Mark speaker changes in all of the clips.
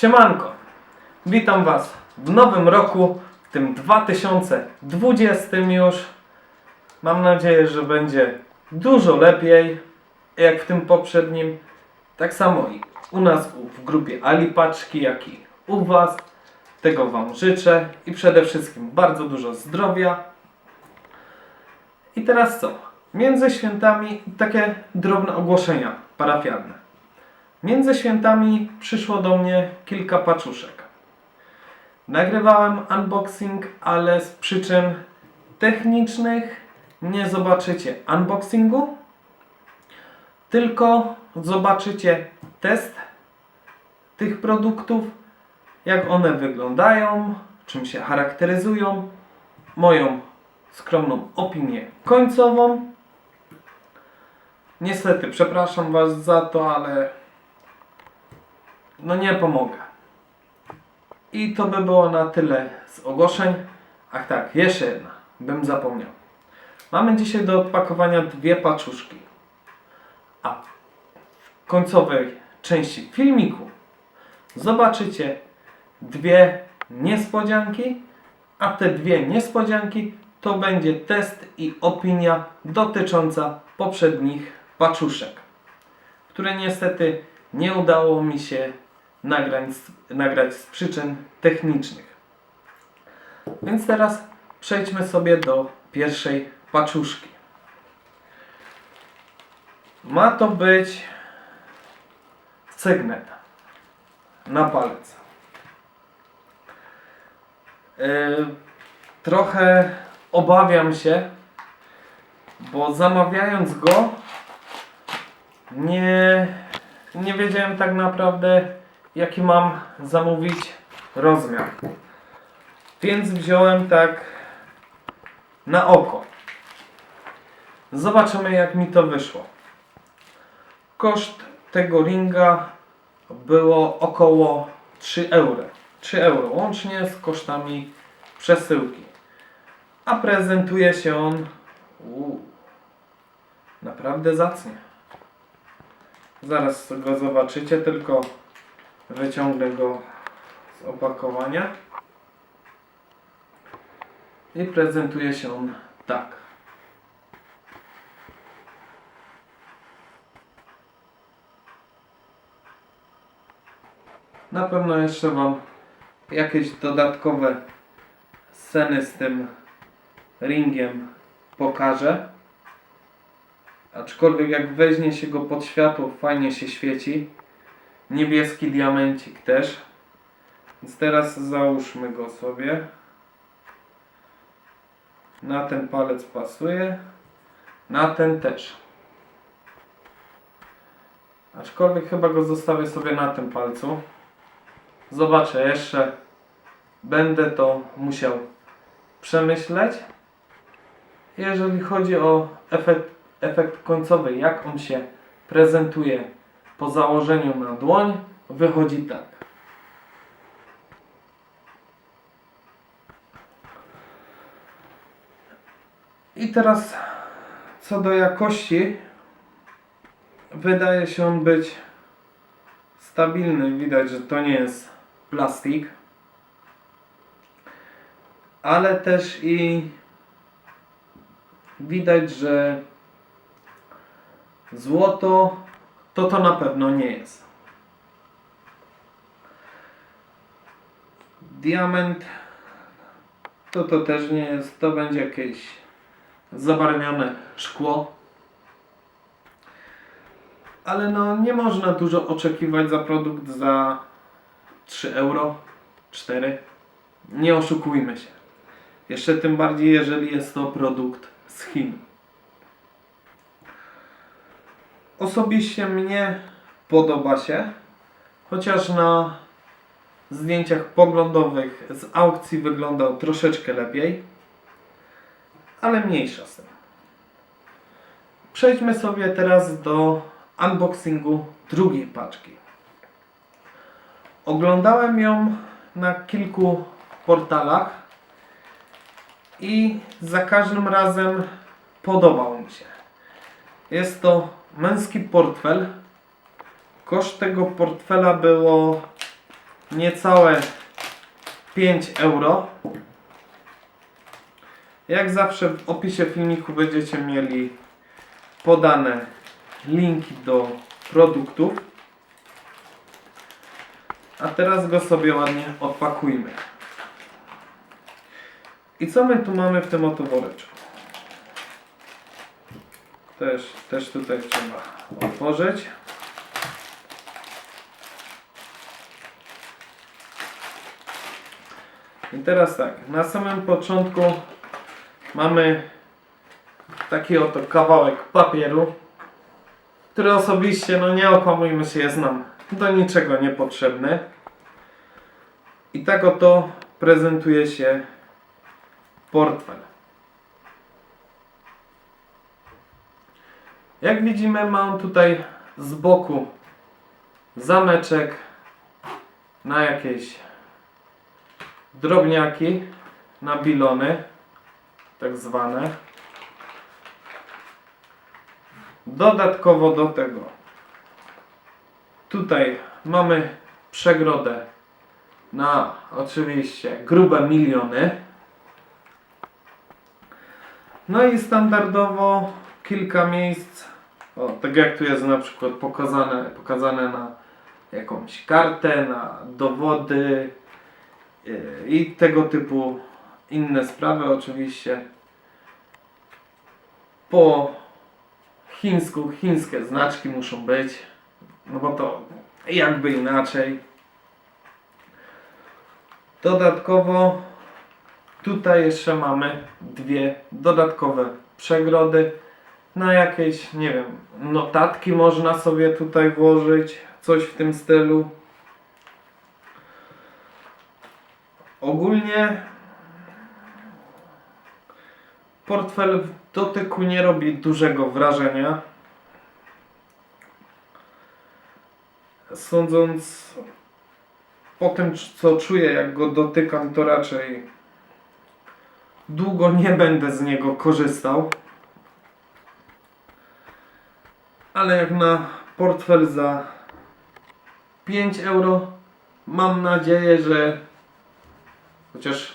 Speaker 1: Siemanko! Witam Was w nowym roku, w tym 2020 już. Mam nadzieję, że będzie dużo lepiej jak w tym poprzednim. Tak samo i u nas w grupie Ali Paczki, jak i u Was. Tego Wam życzę i przede wszystkim bardzo dużo zdrowia. I teraz co? Między świętami takie drobne ogłoszenia parafialne. Między świętami przyszło do mnie kilka paczuszek. Nagrywałem unboxing, ale z przyczyn technicznych nie zobaczycie unboxingu, tylko zobaczycie test tych produktów, jak one wyglądają, czym się charakteryzują, moją skromną opinię końcową. Niestety, przepraszam Was za to, ale no nie pomogę. I to by było na tyle z ogłoszeń. Ach tak, jeszcze jedna, bym zapomniał. Mamy dzisiaj do odpakowania dwie paczuszki. A w końcowej części filmiku zobaczycie dwie niespodzianki, a te dwie niespodzianki to będzie test i opinia dotycząca poprzednich paczuszek, które niestety nie udało mi się nagrać, nagrać z przyczyn technicznych. Więc teraz przejdźmy sobie do pierwszej paczuszki. Ma to być sygnet na palec. Yy, trochę obawiam się, bo zamawiając go nie, nie wiedziałem tak naprawdę jaki mam zamówić rozmiar. Więc wziąłem tak na oko. Zobaczymy jak mi to wyszło. Koszt tego ringa było około 3 euro. 3 euro łącznie z kosztami przesyłki. A prezentuje się on uu, naprawdę zacnie. Zaraz go zobaczycie, tylko wyciągnę go z opakowania. I prezentuje się on tak. Na pewno jeszcze Wam jakieś dodatkowe sceny z tym ringiem pokażę. Aczkolwiek jak weźmie się go pod światło, fajnie się świeci. Niebieski diamencik też. Więc teraz załóżmy go sobie. Na ten palec pasuje. Na ten też. Aczkolwiek chyba go zostawię sobie na tym palcu. Zobaczę jeszcze. Będę to musiał przemyśleć. Jeżeli chodzi o efekt, efekt końcowy, jak on się prezentuje po założeniu na dłoń, wychodzi tak. I teraz co do jakości, wydaje się on być stabilny. Widać, że to nie jest plastik. Ale też i widać, że złoto to to na pewno nie jest. Diament to to też nie jest. To będzie jakieś zabarwione szkło. Ale no nie można dużo oczekiwać za produkt za 3 euro, 4. Nie oszukujmy się. Jeszcze tym bardziej, jeżeli jest to produkt z Chin. Osobiście mnie podoba się, chociaż na zdjęciach poglądowych z aukcji wyglądał troszeczkę lepiej, ale mniejsza z tym. Przejdźmy sobie teraz do unboxingu drugiej paczki. Oglądałem ją na kilku portalach i za każdym razem podobał mi się. Jest to męski portfel. Koszt tego portfela było niecałe 5 euro. Jak zawsze w opisie filmiku będziecie mieli podane linki do produktów. A teraz go sobie ładnie odpakujmy. I co my tu mamy w tym oto woreczku? Też, też tutaj trzeba otworzyć. I teraz tak, na samym początku mamy taki oto kawałek papieru, który osobiście, no nie okłamujmy się, jest nam do niczego niepotrzebny. I tak oto prezentuje się portfel. Jak widzimy, mam tutaj z boku zameczek na jakieś drobniaki, na bilony, tak zwane. Dodatkowo do tego tutaj mamy przegrodę na oczywiście grube miliony. No i standardowo kilka miejsc, o, tak jak tu jest na przykład pokazane, pokazane na jakąś kartę, na dowody yy, i tego typu inne sprawy oczywiście. Po chińsku, chińskie znaczki muszą być, no bo to jakby inaczej. Dodatkowo tutaj jeszcze mamy dwie dodatkowe przegrody na jakieś, nie wiem, notatki można sobie tutaj włożyć, coś w tym stylu. Ogólnie portfel w dotyku nie robi dużego wrażenia. Sądząc po tym, co czuję, jak go dotykam, to raczej długo nie będę z niego korzystał. Ale jak na portfel za 5 euro, mam nadzieję, że chociaż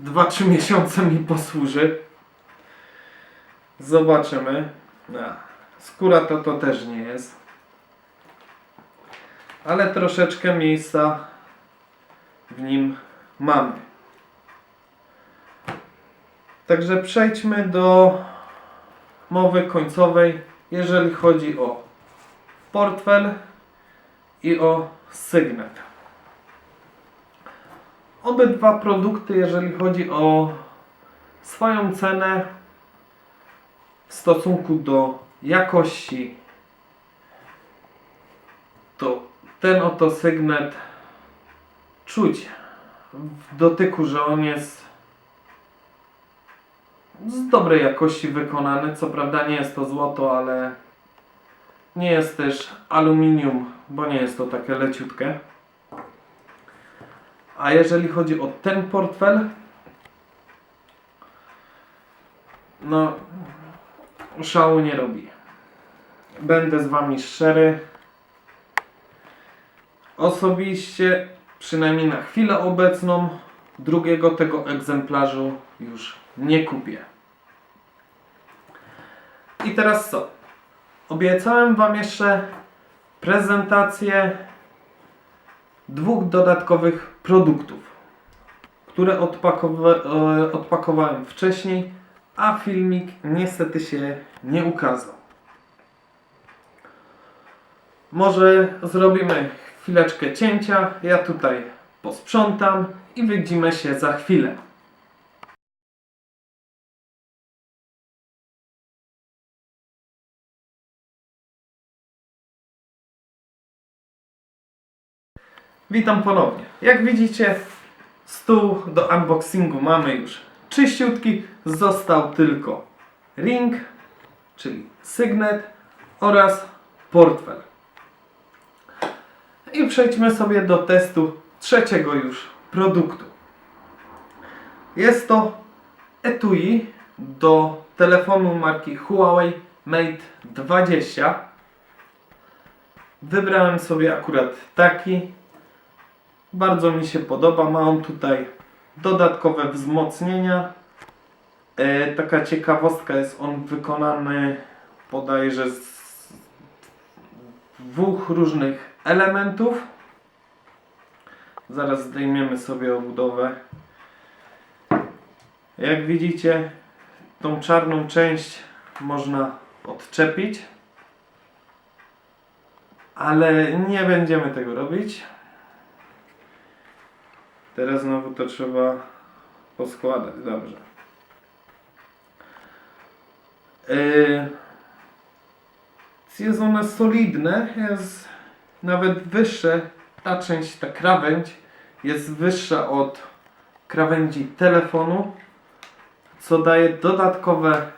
Speaker 1: 2-3 miesiące mi posłuży. Zobaczymy. Skóra to to też nie jest. Ale troszeczkę miejsca w nim mamy. Także przejdźmy do mowy końcowej, jeżeli chodzi o portfel i o sygnet. Obydwa produkty, jeżeli chodzi o swoją cenę w stosunku do jakości, to ten oto sygnet czuć w dotyku, że on jest z dobrej jakości wykonany. Co prawda nie jest to złoto, ale nie jest też aluminium, bo nie jest to takie leciutkie. A jeżeli chodzi o ten portfel, no szału nie robi. Będę z Wami szczery. Osobiście, przynajmniej na chwilę obecną, drugiego tego egzemplarzu już nie kupię. I teraz co? Obiecałem Wam jeszcze prezentację dwóch dodatkowych produktów, które odpakowa- e, odpakowałem wcześniej, a filmik niestety się nie ukazał. Może zrobimy chwileczkę cięcia, ja tutaj posprzątam i widzimy się za chwilę. Witam ponownie. Jak widzicie, stół do unboxingu mamy już czyściutki. Został tylko ring, czyli sygnet oraz portfel. I przejdźmy sobie do testu trzeciego już produktu. Jest to etui do telefonu marki Huawei Mate 20. Wybrałem sobie akurat taki. Bardzo mi się podoba. Ma on tutaj dodatkowe wzmocnienia. E, taka ciekawostka jest on wykonany bodajże z dwóch różnych elementów. Zaraz zdejmiemy sobie obudowę. Jak widzicie, tą czarną część można odczepić, ale nie będziemy tego robić. Teraz znowu to trzeba poskładać. Dobrze. Yy, jest one solidne, jest nawet wyższe. Ta część, ta krawędź jest wyższa od krawędzi telefonu, co daje dodatkowe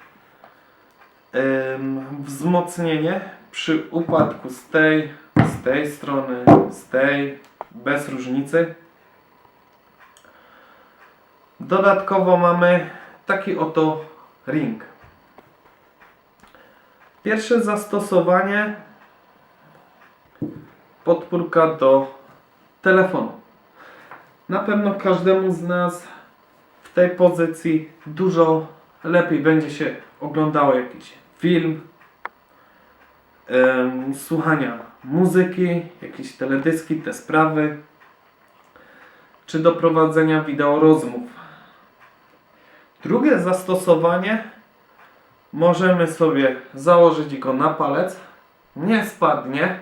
Speaker 1: wzmocnienie przy upadku z tej, z tej strony, z tej, bez różnicy. Dodatkowo mamy taki oto ring. Pierwsze zastosowanie podpórka do telefonu. Na pewno każdemu z nas w tej pozycji dużo lepiej będzie się oglądało jakiś film, em, słuchania muzyki, jakieś teledyski, te sprawy, czy do prowadzenia wideo rozmów. Drugie zastosowanie możemy sobie założyć go na palec, nie spadnie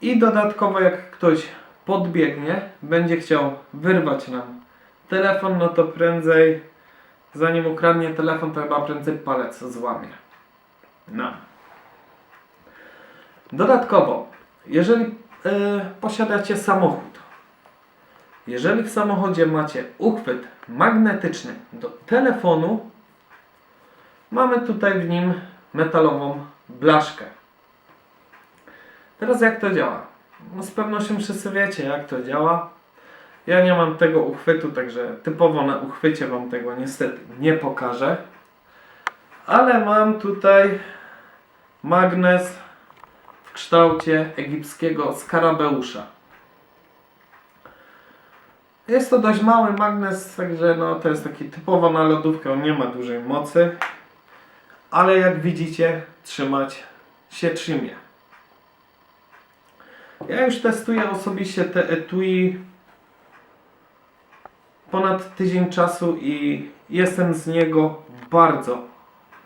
Speaker 1: i dodatkowo jak ktoś podbiegnie, będzie chciał wyrwać nam telefon, no to prędzej zanim ukradnie telefon, to chyba prędzej palec złamie. No. Dodatkowo, jeżeli e, posiadacie samochód, jeżeli w samochodzie macie uchwyt magnetyczny do telefonu, mamy tutaj w nim metalową blaszkę. Teraz jak to działa? No z pewnością wszyscy wiecie jak to działa. Ja nie mam tego uchwytu, także typowo na uchwycie Wam tego niestety nie pokażę. Ale mam tutaj magnes w kształcie egipskiego skarabeusza. Jest to dość mały magnes, także no, to jest taki typowo na lodówkę, on nie ma dużej mocy. Ale jak widzicie, trzymać się trzymie. Ja już testuję osobiście te etui ponad tydzień czasu i jestem z niego bardzo,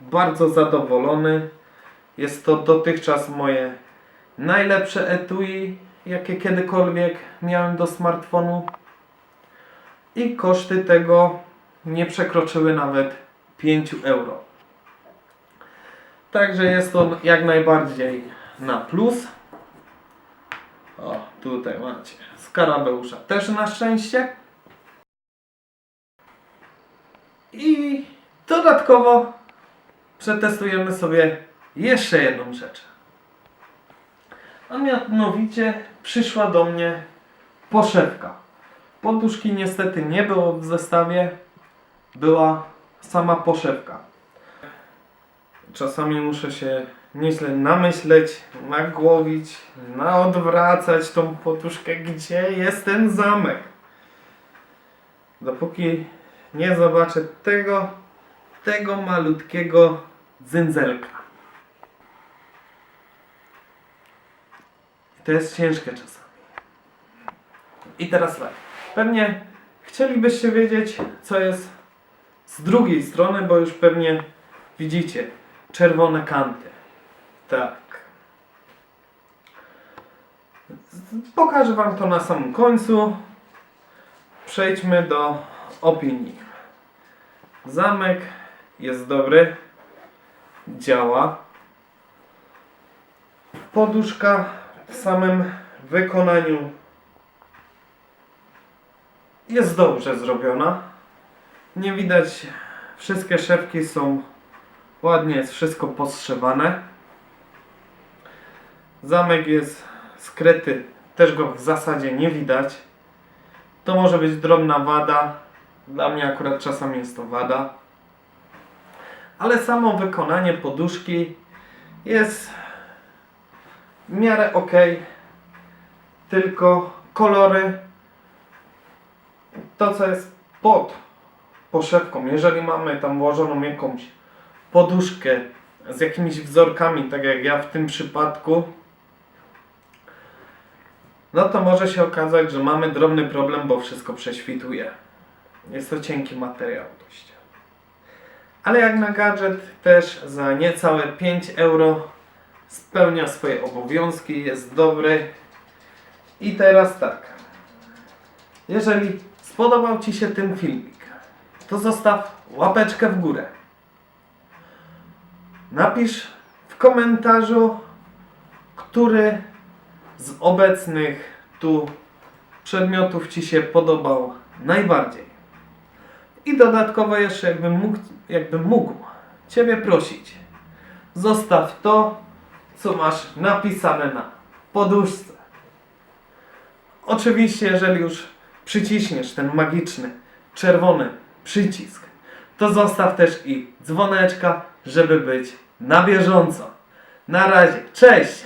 Speaker 1: bardzo zadowolony. Jest to dotychczas moje najlepsze etui, jakie kiedykolwiek miałem do smartfonu. I koszty tego nie przekroczyły nawet 5 euro. Także jest to jak najbardziej na plus. O, tutaj macie skarabeusza też na szczęście. I dodatkowo przetestujemy sobie jeszcze jedną rzecz. A mianowicie przyszła do mnie poszewka. Poduszki niestety nie było w zestawie, była sama poszewka. Czasami muszę się nieźle namyśleć, nagłowić, naodwracać tą poduszkę, gdzie jest ten zamek. Dopóki nie zobaczę tego, tego malutkiego dzynzelka. To jest ciężkie czasami. I teraz tak. Pewnie chcielibyście wiedzieć, co jest z drugiej strony, bo już pewnie widzicie czerwone kanty. Tak. Pokażę Wam to na samym końcu. Przejdźmy do opinii. Zamek jest dobry, działa. Poduszka w samym wykonaniu jest dobrze zrobiona. Nie widać, wszystkie szewki są ładnie, jest wszystko postrzewane. Zamek jest skryty, też go w zasadzie nie widać. To może być drobna wada. Dla mnie akurat czasami jest to wada. ale samo wykonanie poduszki jest w miarę ok, tylko kolory, to co jest pod poszewką, jeżeli mamy tam włożoną jakąś poduszkę z jakimiś wzorkami, tak jak ja w tym przypadku, no to może się okazać, że mamy drobny problem, bo wszystko prześwituje. Jest to cienki materiał dość. Ale jak na gadżet też za niecałe 5 euro spełnia swoje obowiązki, jest dobry. I teraz tak. Jeżeli spodobał Ci się ten filmik, to zostaw łapeczkę w górę. Napisz w komentarzu, który z obecnych tu przedmiotów Ci się podobał najbardziej. I dodatkowo jeszcze jakbym mógł, jakbym mógł Ciebie prosić, zostaw to, co masz napisane na poduszce. Oczywiście, jeżeli już przyciśniesz ten magiczny, czerwony przycisk, to zostaw też i dzwoneczka, żeby być na bieżąco. Na razie, cześć!